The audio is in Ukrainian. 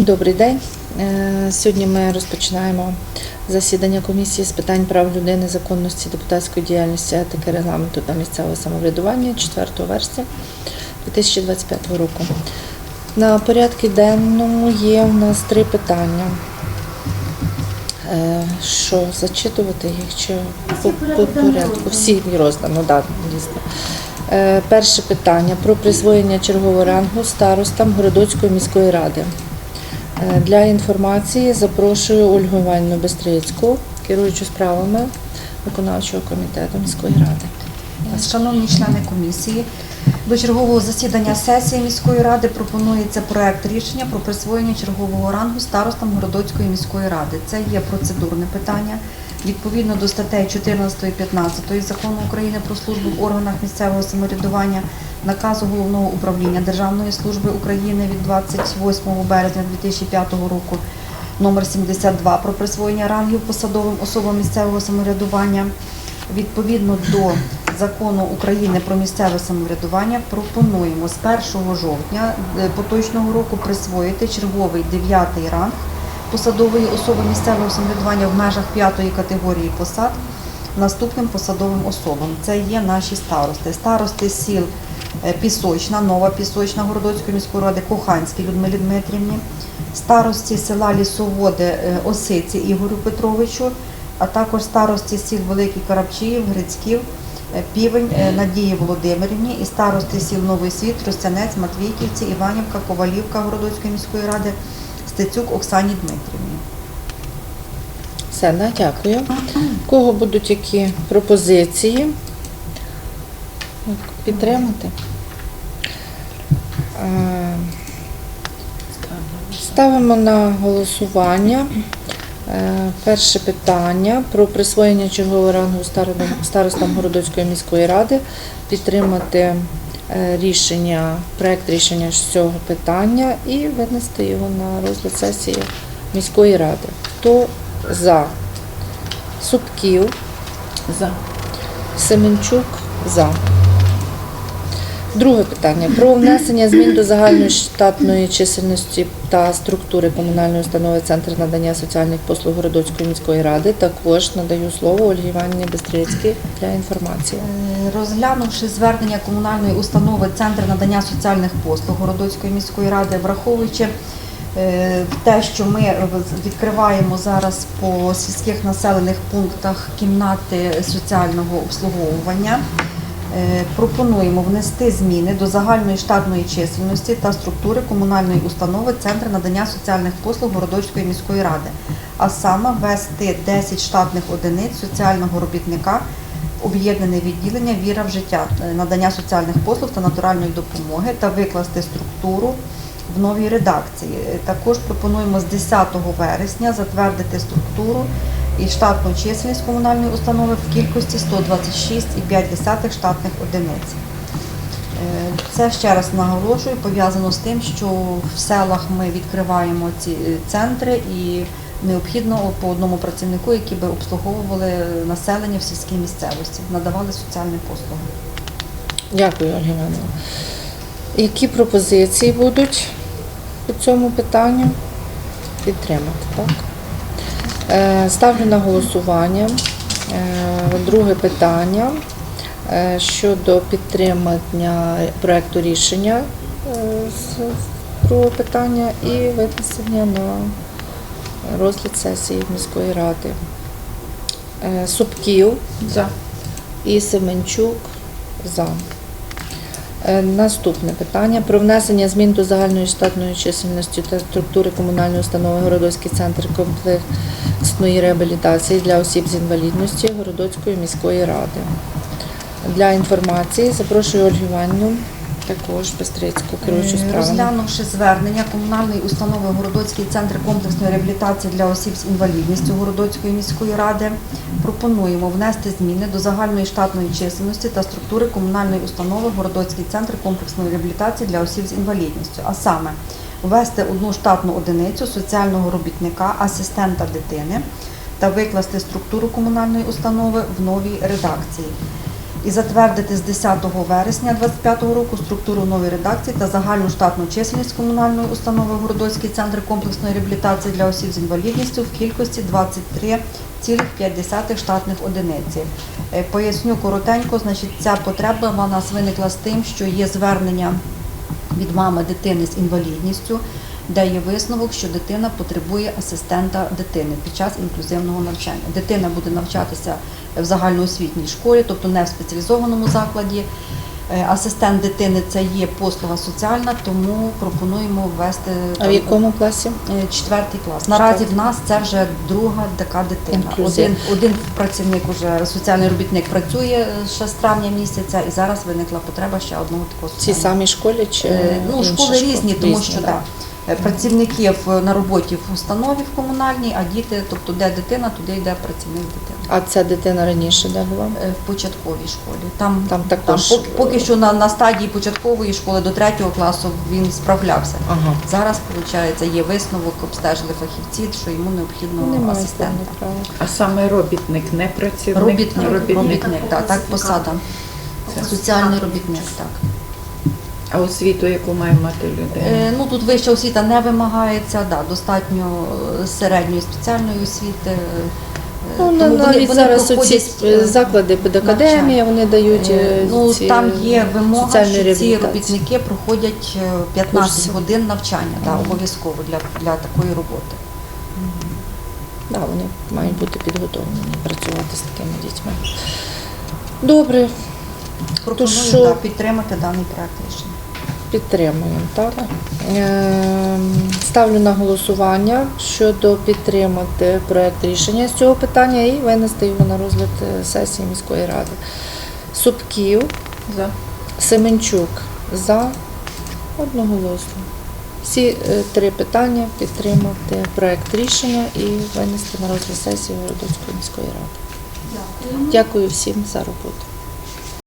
Добрий день. Е, Сьогодні ми розпочинаємо засідання комісії з питань прав людини, законності, депутатської діяльності, етики, регламенту та місцевого самоврядування 4 вересня 2025 року. На порядку денному є у нас три питання. Е, Що, зачитувати їх чи по, по порядку? Всі роздано, так, дійсно. Е, Перше питання про присвоєння чергового рангу старостам Городоцької міської ради. Е, Для інформації запрошую Ольгу Іванівну Бестрицьку, керуючу справами виконавчого комітету міської ради. Шановні члени комісії, до чергового засідання сесії міської ради пропонується проект рішення про присвоєння чергового рангу старостам Городоцької міської ради. Це є процедурне питання. Відповідно до статей 14 і 15 Закону України про службу в органах місцевого самоврядування, наказу головного управління Державної служби України від 28 березня 2005 року номер 72 про присвоєння рангів посадовим особам місцевого самоврядування. Відповідно до закону України про місцеве самоврядування пропонуємо з 1 жовтня е, поточного року присвоїти черговий дев'ятий ранг посадової особи місцевого самоврядування в межах п'ятої категорії посад наступним посадовим особам. Це є наші старости. Старости сіл е, Пісочна, Нова Пісочна Городоцької міської ради, Коханській Людмилі Дмитрівні, старості села Лісоводи е, Осиці Ігорю Петровичу, а також старості сіл Великий Карабчиїв, Грицьків, е, Півень Надії Володимирівні і старости сіл Новий Світ, Тростянець, Матвійківці, Іванівка, Ковалівка Городоцької міської ради, Стецюк Оксані Дмитрівні. Все, дякую. У кого будуть які пропозиції? Підтримати? Е, Ставимо на голосування. Е, Перше питання про присвоєння чергового рангу старостам- Городоцької міської ради. Підтримати рішення, проект рішення з цього питання і винести його на розгляд сесії міської ради. Хто за? Супків. За. Семенчук за. Друге питання про внесення змін до загальної штатної чисельності та структури комунальної установи Центр надання соціальних послуг Городоцької міської ради. Також надаю слово Ольгі Іванівні Бестрицькій для інформації. Е, Розглянувши звернення комунальної установи Центр надання соціальних послуг Городоцької міської ради, враховуючи е, те, що ми відкриваємо зараз по сільських населених пунктах кімнати соціального обслуговування, пропонуємо внести зміни до загальної штатної чисельності та структури комунальної установи Центр надання соціальних послуг Городоцької міської ради, а саме ввести 10 штатних одиниць соціального робітника об'єднане відділення Віра в життя, е, надання соціальних послуг та натуральної допомоги та викласти структуру в новій редакції. Е, Також пропонуємо з 10 вересня затвердити структуру і штатну чисельність комунальної установи в кількості 126,5 штатних одиниць. Е, Це ще раз наголошую, пов'язано з тим, що в селах ми відкриваємо ці е, центри і необхідно по одному працівнику, які би обслуговували населення в сільській місцевості, надавали соціальні послуги. Дякую, Ольга Іванівна. Які пропозиції будуть по цьому питанню? Підтримати, так? Е, Ставлю на голосування. Е, Друге питання е, щодо підтримання проекту рішення з другого питання і винесення на розгляд сесії міської ради. Супків За. і Семенчук за. Е, Наступне питання про внесення змін до загальної штатної чисельності та структури комунальної установи Городоцький центр комплексної реабілітації для осіб з інвалідності Городоцької міської ради. Для інформації запрошую Ольгу Іванівну, також Пестрицьку, керуючу Е, справами. Розглянувши звернення комунальної установи Городоцький центр комплексної реабілітації для осіб з інвалідністю Городоцької міської ради, пропонуємо внести зміни до загальної штатної чисельності та структури комунальної установи Городоцький центр комплексної реабілітації для осіб з інвалідністю, а саме ввести одну штатну одиницю соціального робітника, асистента дитини та викласти структуру комунальної установи в новій редакції. І затвердити з 10 вересня 2025 року структуру нової редакції та загальну штатну чисельність комунальної установи Городоцький центр комплексної реабілітації для осіб з інвалідністю в кількості 23,5 штатних одиниці. Е, Поясню коротенько, значить, ця потреба вона нас виникла з тим, що є звернення від мами дитини з інвалідністю, де є висновок, що дитина потребує асистента дитини під час інклюзивного навчання. Дитина буде навчатися в загальноосвітній школі, тобто не в спеціалізованому закладі. Е, Асистент дитини це є послуга соціальна, тому пропонуємо ввести А в якому класі? Е, четвертий клас. Наразі в нас це вже друга така дитина. Один, один працівник уже соціальний робітник працює ще з травня місяця, і зараз виникла потреба ще одного такого В цій соціального. самій школі чи Е, Ну, школи різні, тому Різні, що да. так. Е, Працівників на роботі в установі в комунальній, а діти, тобто де дитина, туди йде працівник дитини. А ця дитина раніше де була? Е, В початковій школі. Там, Там також- поки, поки що на, на стадії початкової школи до третього класу він справлявся. Ага. Зараз, виходить, є висновок, обстежили фахівці, що йому необхідно Немає асистента. А саме робітник, не працівник? Робітник, робітник, робітник. так, так, посада. Соціальний робітник, так. А освіту, яку має мати людина? Е, ну тут вища освіта не вимагається, да, достатньо е, середньої спеціальної освіти. е, Ну, тому навіть вони зараз оці заклади педакадемії, вони дають Ну, ці там є вимога, що ці робітники проходять е, 15 Курси. годин навчання, да, обов'язково для, для такої роботи. Да, вони мають бути підготовлені працювати з такими дітьми. Добре, Пропоную що? да, підтримати даний проект рішення. Підтримуємо. Так? Ем, Ставлю на голосування щодо підтримати проект рішення з цього питання і винести його на розгляд е, сесії міської ради. Супків, За. Семенчук за одноголосно. Всі е, три питання підтримати проект рішення і винести на розгляд сесії Городоцької міської ради. Дякую всім за роботу.